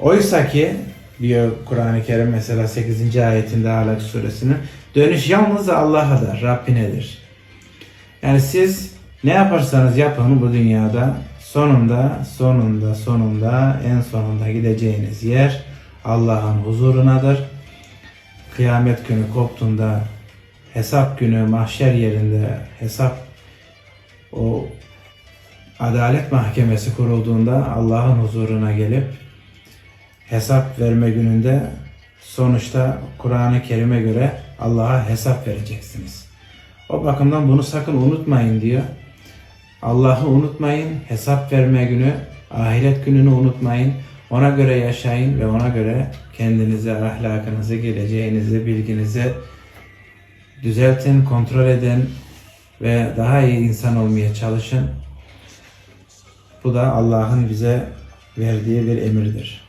Oysa ki diyor Kur'an-ı Kerim mesela 8. ayetinde Alak suresinin dönüş yalnız Allah'adır, Rabbinedir. Yani siz ne yaparsanız yapın bu dünyada sonunda sonunda sonunda en sonunda gideceğiniz yer Allah'ın huzurunadır. Kıyamet günü koptuğunda hesap günü mahşer yerinde hesap o adalet mahkemesi kurulduğunda Allah'ın huzuruna gelip hesap verme gününde sonuçta Kur'an-ı Kerim'e göre Allah'a hesap vereceksiniz. O bakımdan bunu sakın unutmayın diyor. Allah'ı unutmayın, hesap verme günü, ahiret gününü unutmayın. Ona göre yaşayın ve ona göre kendinize, ahlakınızı, geleceğinizi, bilginizi düzeltin, kontrol edin ve daha iyi insan olmaya çalışın. Bu da Allah'ın bize verdiği bir emirdir.